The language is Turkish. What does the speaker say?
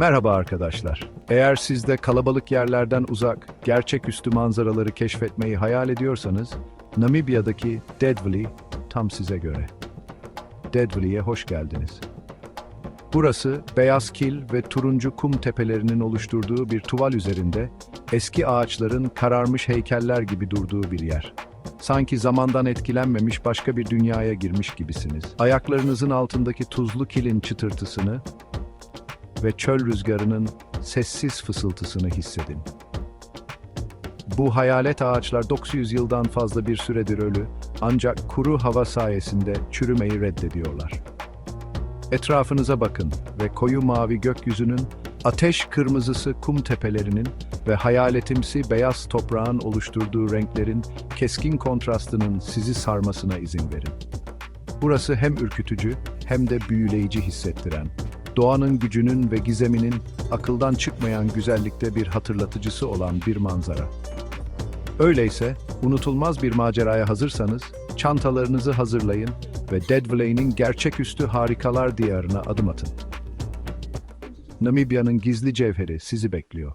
Merhaba arkadaşlar. Eğer siz de kalabalık yerlerden uzak, gerçeküstü manzaraları keşfetmeyi hayal ediyorsanız, Namibya'daki Dead Valley tam size göre. Dead Valley'e hoş geldiniz. Burası beyaz kil ve turuncu kum tepelerinin oluşturduğu bir tuval üzerinde eski ağaçların kararmış heykeller gibi durduğu bir yer. Sanki zamandan etkilenmemiş başka bir dünyaya girmiş gibisiniz. Ayaklarınızın altındaki tuzlu kilin çıtırtısını ve çöl rüzgarının sessiz fısıltısını hissedin. Bu hayalet ağaçlar 900 yıldan fazla bir süredir ölü ancak kuru hava sayesinde çürümeyi reddediyorlar. Etrafınıza bakın ve koyu mavi gökyüzünün, ateş kırmızısı kum tepelerinin ve hayaletimsi beyaz toprağın oluşturduğu renklerin keskin kontrastının sizi sarmasına izin verin. Burası hem ürkütücü hem de büyüleyici hissettiren, doğanın gücünün ve gizeminin akıldan çıkmayan güzellikte bir hatırlatıcısı olan bir manzara. Öyleyse, unutulmaz bir maceraya hazırsanız, çantalarınızı hazırlayın ve Dead Valley'nin gerçeküstü harikalar diyarına adım atın. Namibya'nın gizli cevheri sizi bekliyor.